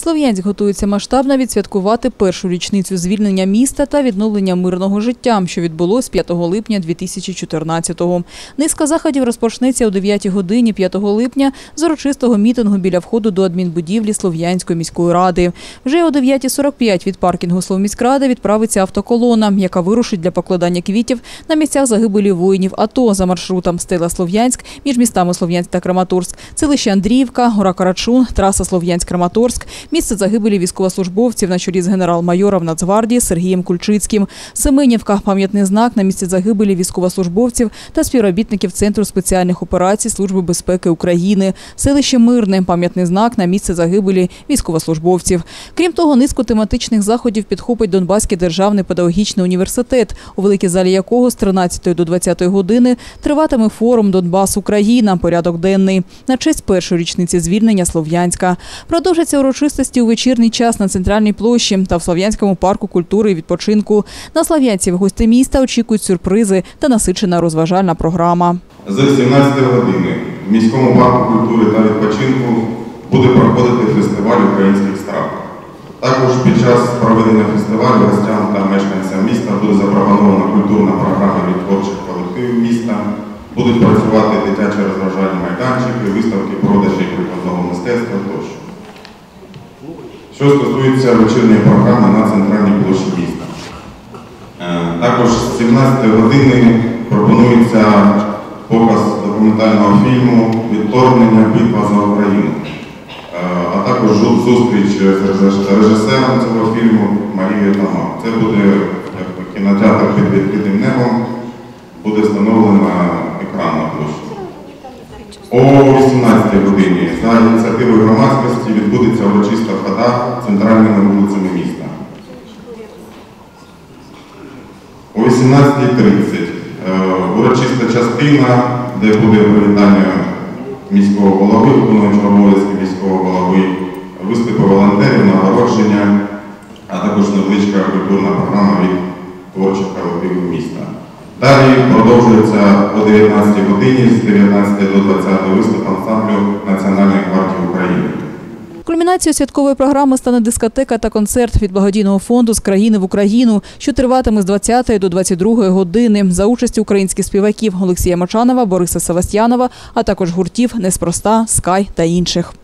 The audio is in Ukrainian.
Слов'янськ готується масштабно відсвяткувати першу річницю звільнення міста та відновлення мирного життя, що відбулось 5 липня 2014-го. Низка заходів розпочнеться о 9 годині 5 липня з урочистого мітингу біля входу до адмінбудівлі Слов'янської міської ради. Вже о 9.45 від паркінгу Словміськради відправиться автоколона, яка вирушить для покладання квітів на місцях загибелі воїнів АТО за маршрутом Стела Слов'янськ між містами Слов'янськ та Краматорськ, селище Андріївка, гора Карачун, траса Слов'янськ-Краматорськ, місце загибелі військовослужбовців на чолі з генерал-майором Нацгвардії Сергієм Кульчицьким, Семенівка, пам'ятний знак на місці загибелі військовослужбовців та співробітників Центру спеціальних операцій Служби безпеки України, селище Мирне, пам'ятний знак на місце загибелі військовослужбовців. Крім того, низку тематичних заходів підхопить Донбаський державний педагогічний університет, у великій залі якого з 13 до 20 години триватиме форум Донбас Україна. Порядок денний на честь першої річниці звільнення Слов'янська. Продовжаться урочистості у вечірній час на центральній площі та в Слов'янському парку культури і відпочинку. На слов'янців гості міста очікують сюрпризи та насичена розважальна програма. З 17 години в міському парку культури та відпочинку буде проходити фестиваль українських страв. Також під час проведення фестивалю гостям та мешканцям міста буде запропонована культурна програма від творчих колективів міста. Будуть працювати дитячі розважальні майданчики, виставки, продажі Що стосується вечірньої програми на центральній площі міста. Е, Також з 17 години пропонується показ документального фільму Відторгнення битва за Україну, Е, а також зустріч з режисером цього фільму Марією Тома. Це буде кінотеатр під відкритим небом, буде встановлено екран на площі. О 18 годині за ініціативою громадськості відбудеться урочиста хода центральними вулицями міста. О 18.30 е, урочиста частина, де буде привітання міського голови, виконуючого обов'язки міського голови, виступи волонтерів, нагородження, а також невеличка культурна програма від творчих колективів міста. Далі продовжується о 19 годині з 19 до 20 виступ ансамблю Національної гвардії України. Кульмінацією святкової програми стане дискотека та концерт від благодійного фонду з країни в Україну, що триватиме з 20 до 22 години за участі українських співаків Олексія Мочанова, Бориса Севастьянова, а також гуртів Неспроста, Скай та інших.